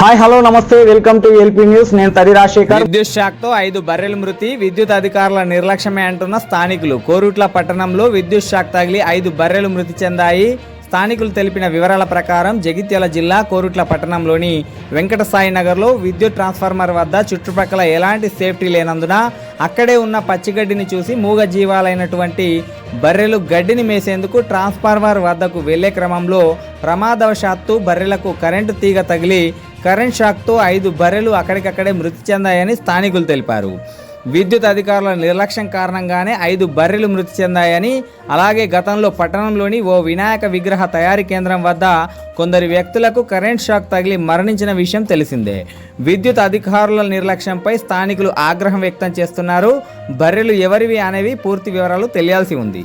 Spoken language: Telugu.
హాయ్ హలో నమస్తే వెల్కమ్ టు ఎల్పీ న్యూస్ నేను తరి రాజశేఖర్. విద్యుత్ శాఖతో ఐదు బర్రెల మృతి విద్యుత్ అధికారుల నిర్లక్ష్యమే అంటున్న స్థానికులు. కోరుట్ల పట్టణంలో విద్యుత్ శాఖ తగిలి ఐదు బర్రెలు మృతి చెందాయి. స్థానికులు తెలిపిన వివరాల ప్రకారం జగిత్యాల జిల్లా కోరుట్ల పట్టణంలోని వెంకట సాయి నగర్లో విద్యుత్ ట్రాన్స్ఫార్మర్ వద్ద చుట్టుపక్కల ఎలాంటి సేఫ్టీ లేనందున అక్కడే ఉన్న పచ్చిగడ్డిని చూసి మూగ జీవాలైనటువంటి బర్రెలు గడ్డిని మేసేందుకు ట్రాన్స్ఫార్మర్ వద్దకు వెళ్ళే క్రమంలో ప్రమాదవశాత్తు బర్రెలకు కరెంటు తీగ తగిలి కరెంట్ షాక్తో ఐదు బర్రెలు అక్కడికక్కడే మృతి చెందాయని స్థానికులు తెలిపారు. విద్యుత్ అధికారుల నిర్లక్ష్యం కారణంగానే ఐదు బర్రెలు మృతి చెందాయని అలాగే గతంలో పట్టణంలోని ఓ వినాయక విగ్రహ తయారీ కేంద్రం వద్ద కొందరు వ్యక్తులకు కరెంట్ షాక్ తగిలి మరణించిన విషయం తెలిసిందే. విద్యుత్ అధికారుల నిర్లక్ష్యంపై స్థానికులు ఆగ్రహం వ్యక్తం చేస్తున్నారు. బర్రెలు ఎవరివి అనేవి పూర్తి వివరాలు తెలియాల్సి ఉంది.